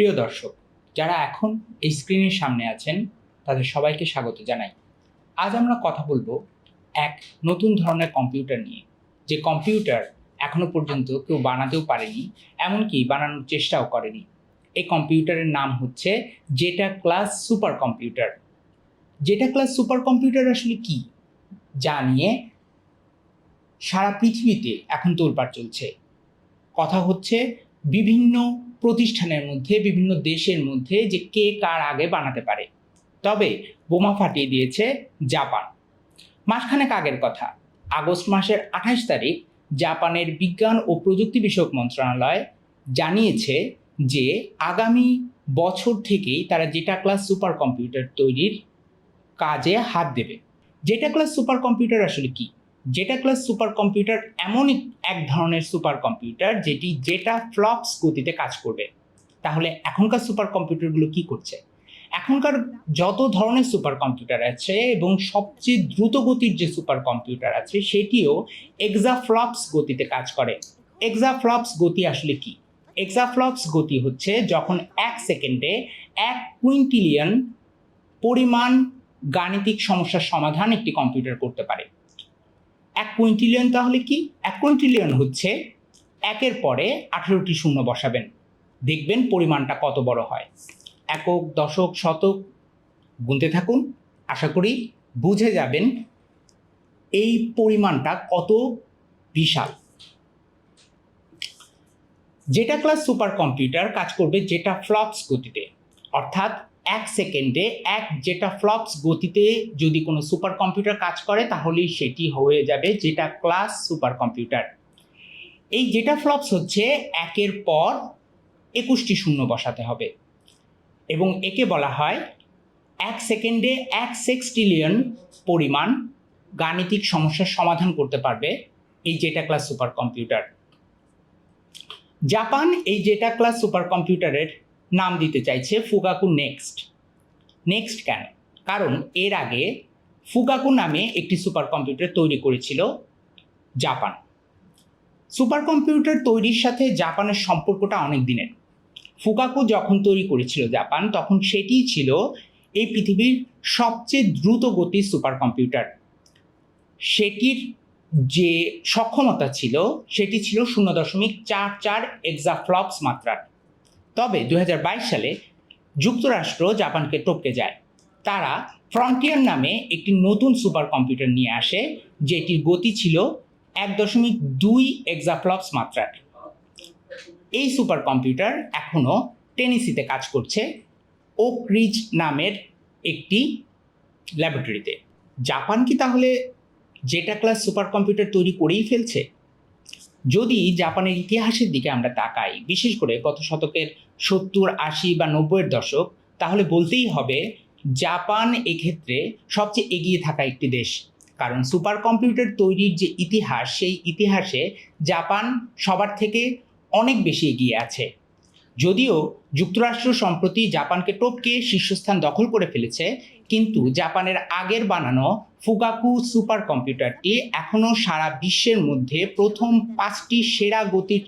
প্রিয় দর্শক, যারা এখন এই স্ক্রিনের সামনে আছেন, তাদের সবাইকে স্বাগত জানাই। আজ আমরা কথা বলব এক নতুন ধরনের কম্পিউটার নিয়ে। যে কম্পিউটার এখনও পর্যন্ত কেউ বানাতেও পারেনি, এমনকি বানানোর চেষ্টাও করেনি। এই কম্পিউটারের নাম হচ্ছে Zetta class super computer Zetta class super computer আসলে কি? যা নিয়ে সারা পৃথিবীতে এখন তোলপাড় চলছে। কথা হচ্ছে বিভিন্ন প্রতিষ্ঠানের মধ্যে, বিভিন্ন দেশের মধ্যে যে কে কার আগে বানাতে পারে। তবে বোমা ফাটিয়ে দিয়েছে জাপান। মাসখানেক আগের কথা, আগস্ট মাসের আঠাশ তারিখ জাপানের বিজ্ঞান ও প্রযুক্তি বিষয়ক মন্ত্রণালয় জানিয়েছে যে আগামী বছর থেকেই তারা জেটা ক্লাস সুপার কম্পিউটার তৈরির কাজে হাত দেবে। জেটা ক্লাস সুপার কম্পিউটার আসলে কি? জেটা ক্লাস সুপার কম্পিউটার এমন এক ধরনের সুপার কম্পিউটার যেটি জেটা ফ্লপস গতিতে কাজ করবে। তাহলে এখনকার সুপার কম্পিউটারগুলো কি করছে? এখনকার যত ধরনের সুপার কম্পিউটার আছে এবং সবচেয়ে দ্রুত গতির যে সুপার কম্পিউটার আছে সেটিও এক্সাফ্লপস গতিতে কাজ করে। এক্সাফ্লপস গতি আসলে কি? এক্সাফ্লপস গতি হচ্ছে যখন এক সেকেন্ডে এক কুইন্টিলিয়ন পরিমাণ গাণিতিক সমস্যার সমাধান একটি কম্পিউটার করতে পারে। এক কুইন্টিলিয়ন তাহলে কি? এক কুইন্টিলিয়ন হচ্ছে একের পরে আঠেরোটি শূন্য বসাবেন। দেখবেন পরিমাণটা কত বড় হয়। একক, দশক, শতক, গুনতে থাকুন। আশা করি বুঝে যাবেন এই পরিমাণটা কত বিশাল। যেটা ক্লাস সুপার কম্পিউটার কাজ করবে যেটা ফ্লপস গতিতে। অর্থাৎ এক সেকেন্ডে এক যেটা ফ্লপস গতিতে যদি কোনো সুপার কম্পিউটার কাজ করে, তাহলেই সেটি হয়ে যাবে যেটা ক্লাস সুপার কম্পিউটার এই যেটা ফ্লপস হচ্ছে একের পর একুশটি শূন্য বসাতে হবে। এবং একে বলা হয় এক সেকেন্ডে এক সেক্সটিলিয়ন পরিমাণ গাণিতিক সমস্যার সমাধান করতে পারবে এই Zetta class super computer Japan এই জেটা ক্লাস সুপার কম্পিউটারের নাম দিতে চাইছে ফুগাকু নেক্সট। নেক্সট কেন? কারণ এর আগে ফুগাকু নামে একটি সুপার কম্পিউটার তৈরি করেছিল জাপান। সুপার কম্পিউটার তৈরির সাথে জাপানের সম্পর্কটা অনেক দিনের। ফুকাকু যখন তৈরি করেছিল জাপান, তখন সেটিই ছিল এই পৃথিবীর সবচেয়ে দ্রুত গতির সুপার কম্পিউটার সেটির যে সক্ষমতা ছিল, সেটি ছিল শূন্য দশমিক চার চার এক্সাফ্লপস মাত্রার। তবে দুহাজার বাইশ সালে যুক্তরাষ্ট্র জাপানকে টপকে যায়। তারা ফ্রন্টিয়ার নামে একটি নতুন সুপার কম্পিউটার নিয়ে আসে, যেটির গতি ছিল এক দশমিক দুই এক্সাফ্লপস মাত্রার। এই সুপার কম্পিউটার এখনও টেনিসিতে কাজ করছে ওক রিচ নামের একটি ল্যাবরেটরিতে জাপান কি তাহলে জেটা ক্লাস সুপার কম্পিউটার তৈরি করেই ফেলছে? যদি জাপানের ইতিহাসের দিকে আমরা তাকাই, বিশেষ করে গত শতকের সত্তর, আশি বা নব্বইয়ের দশক, তাহলে বলতেই হবে জাপান এক্ষেত্রে সবচেয়ে এগিয়ে থাকা একটি দেশ। কারণ সুপার কম্পিউটার তৈরির যে ইতিহাস, সেই ইতিহাসে জাপান সবার থেকে অনেক বেশি এগিয়ে আছে। যদিও যুক্তরাষ্ট্র সম্প্রতি জাপানকে টপকে শীর্ষস্থান দখল করে ফেলেছে, কিন্তু জাপানের আগের বানানো ফুকাকু সুপার কম্পিউটারটি এখনও সারা বিশ্বের মধ্যে প্রথম পাঁচটি সেরা গতির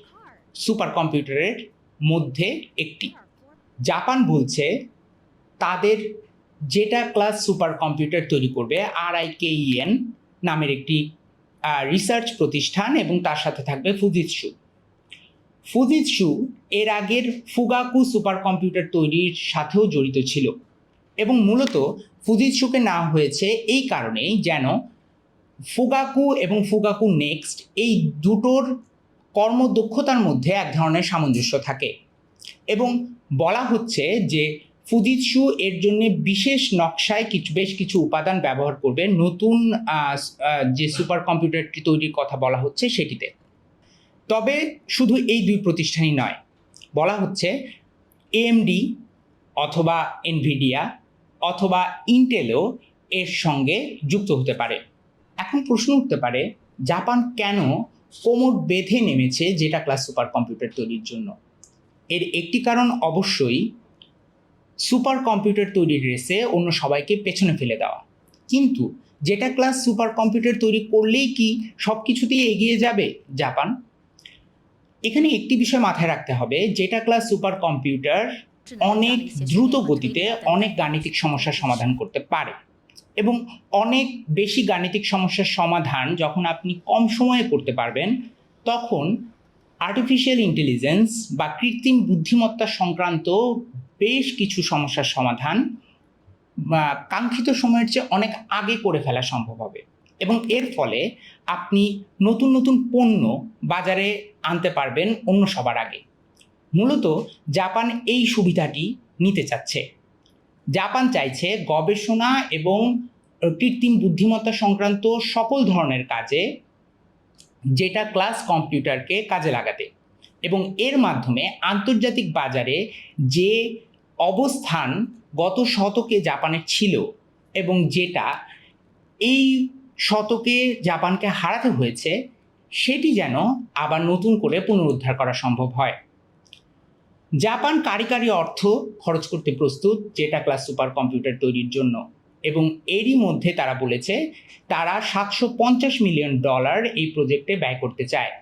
সুপার কম্পিউটারের মধ্যে একটি। জাপান বলছে, তাদের যেটা ক্লাস সুপার কম্পিউটার তৈরি করবে আর আই কেইএন নামের একটি রিসার্চ প্রতিষ্ঠান এবং তার সাথে থাকবে ফুজিৎসু। ফুজিৎসু এর আগের ফুগাকু সুপার কম্পিউটার তৈরির সাথেও জড়িত ছিল এবং মূলত ফুজিৎসুকে নেওয়া হয়েছে এই কারণেই যেন ফুগাকু এবং ফুগাকু নেক্সট এই দুটোর কর্মদক্ষতার মধ্যে এক ধরনের সামঞ্জস্য থাকে এবং বলা হচ্ছে যে ফুজিৎসু এর জন্য বিশেষ নকশায় কিছু, বেশ কিছু উপাদান ব্যবহার করবে নতুন যে সুপার কম্পিউটারটি তৈরির কথা বলা হচ্ছে সেটিতে। তবে শুধু এই দুই প্রতিষ্ঠানই নয়, বলা হচ্ছে এএমডি অথবা এনভিডিয়া অথবা ইন্টেলও এর সঙ্গে যুক্ত হতে পারে। এখন প্রশ্ন উঠতে পারে, জাপান কেন কোমর বেঁধে নেমেছে যেটা ক্লাস সুপার কম্পিউটার তৈরির জন্য? এর একটি কারণ অবশ্যই সুপার কম্পিউটার তৈরির রেসে অন্য সবাইকে পেছনে ফেলে দেওয়া। কিন্তু যেটা ক্লাস সুপার কম্পিউটার তৈরি করলেই কি সব কিছুতেই এগিয়ে যাবে জাপান? এখানে একটি বিষয় মাথায় রাখতে হবে, যেটা ক্লাস সুপার কম্পিউটার অনেক দ্রুত গতিতে অনেক গাণিতিক সমস্যার সমাধান করতে পারে এবং অনেক বেশি গাণিতিক সমস্যার সমাধান যখন আপনি কম সময়ে করতে পারবেন, তখন আর্টিফিশিয়াল ইন্টেলিজেন্স বা কৃত্রিম বুদ্ধিমত্তা সংক্রান্ত বেশ কিছু সমস্যার সমাধান কাঙ্ক্ষিত সময়ের চেয়ে অনেক আগে করে ফেলা সম্ভব হবে। এবং এর ফলে আপনি নতুন নতুন পণ্য বাজারে আনতে পারবেন অন্য সবার আগে। মূলত জাপান এই সুবিধাটি নিতে চাচ্ছে। জাপান চাইছে গবেষণা এবং কৃত্রিম বুদ্ধিমত্তা সংক্রান্ত সকল ধরনের কাজে যেটা ক্লাস কম্পিউটারকে কাজে লাগাতে এবং এর মাধ্যমে আন্তর্জাতিক বাজারে যে অবস্থান গত শতকে জাপানের ছিল এবং যেটা এই শতকে জাপানকে হারাতে হয়েছে, সেটি যেন আবার নতুন করে পুনরুদ্ধার করা সম্ভব হয়। জাপান কারিকারি অর্থ খরচ করতে প্রস্তুত যেটা ক্লাস সুপার কম্পিউটার তৈরির জন্য এবং এরই মধ্যে তারা বলেছে তারা সাতশো পঞ্চাশ মিলিয়ন ডলার এই প্রজেক্টে ব্যয় করতে চায়।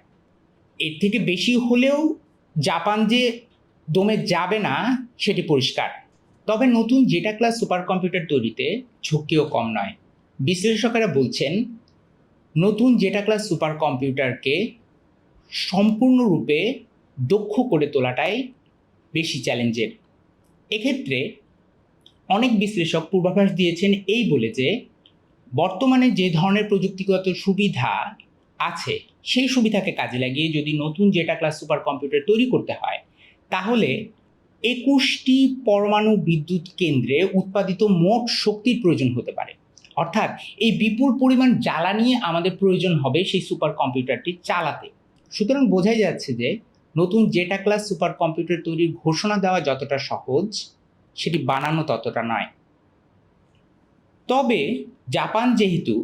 এর থেকে বেশি হলেও জাপান যে দমে যাবে না, সেটি পরিষ্কার। তবে নতুন জেটা ক্লাস সুপার কম্পিউটার তৈরিতে ঝুঁকিও কম নয়। বিশ্লেষকেরা বলছেন, নতুন জেটা ক্লাস সুপার কম্পিউটারকে সম্পূর্ণরূপে দক্ষ করে তোলাটাই বেশি চ্যালেঞ্জের। এক্ষেত্রে অনেক বিশ্লেষক পূর্বাভাস দিয়েছেন এই বলে যে, বর্তমানে যে ধরনের প্রযুক্তিগত সুবিধা আছে, সেই সুবিধাকে কাজে লাগিয়ে যদি নতুন জেটা ক্লাস সুপার কম্পিউটার তৈরি করতে হয়, তাহলে একুশটি পরমাণু বিদ্যুৎ কেন্দ্রে উৎপাদিত মোট শক্তির প্রয়োজন হতে পারে। অর্থাৎ এই বিপুল পরিমাণ জ্বালানি আমাদের প্রয়োজন হবে সেই সুপার কম্পিউটারটি চালাতে। সুতরাং বোঝাই যাচ্ছে যে নতুন জেটা ক্লাস সুপার কম্পিউটার তৈরির ঘোষণা দেওয়া যতটা সহজ, সেটি বানানো ততটা নয়। তবে জাপান যেহেতু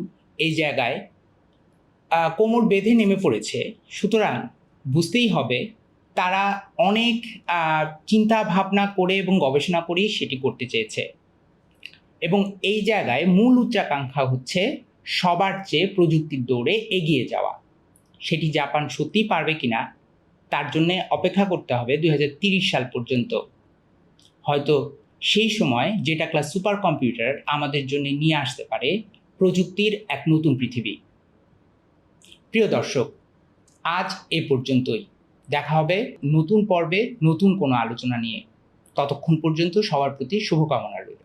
এই জায়গায় কোমর বেঁধে নেমে পড়েছে, সুতরাং বুঝতেই হবে তারা অনেক চিন্তা ভাবনা করে এবং গবেষণা করেই সেটি করতে চেয়েছে। এবং এই জায়গায় মূল উচ্চাকাঙ্ক্ষা হচ্ছে সবার চেয়ে প্রযুক্তির দৌড়ে এগিয়ে যাওয়া। সেটি জাপান সত্যিই পারবে কিনা, তার জন্য অপেক্ষা করতে হবে দুই সাল পর্যন্ত। হয়তো সেই সময় যেটা ক্লাস সুপার কম্পিউটার আমাদের জন্য নিয়ে আসতে পারে প্রযুক্তির এক নতুন পৃথিবী। প্রিয় দর্শক, আজ এ পর্যন্তই। দেখা হবে নতুন পর্বে নতুন কোনো আলোচনা নিয়ে। ততক্ষণ পর্যন্ত সবার প্রতি শুভকামনা রইল।